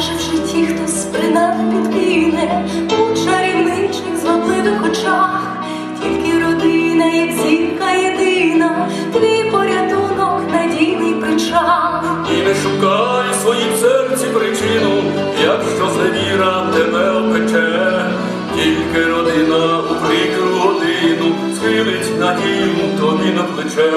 може ті, хто хтось підкине у чарівничих звабливих очах, тільки родина, як зірка єдина, твій порятунок надійний причал. І не шукай в своїм серці причину, якщо завіра тебе опече, тільки родина у прикру годину схилить надію тобі на плече.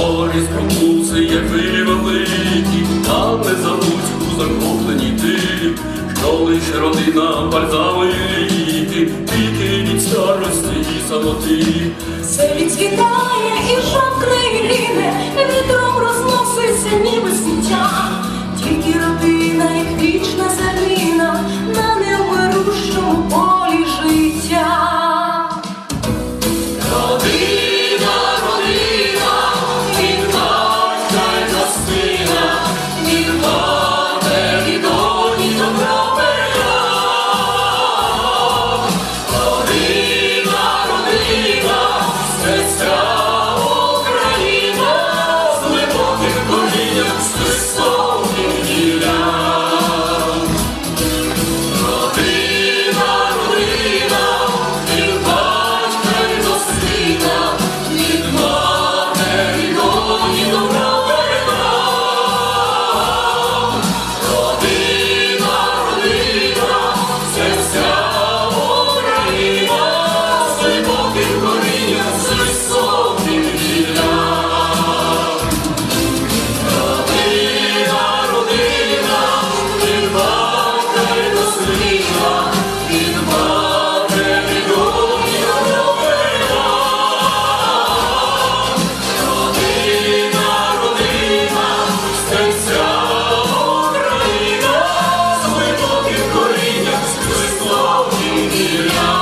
морі скрутуться, як вирі великі, там не забудь у захопленій тилі, що лише родина бальзами ліки, тільки від старості і самоти. Все відцвітає і жовтне і ліне, вітром розноситься, ніби сміття, тільки родина. the Lord.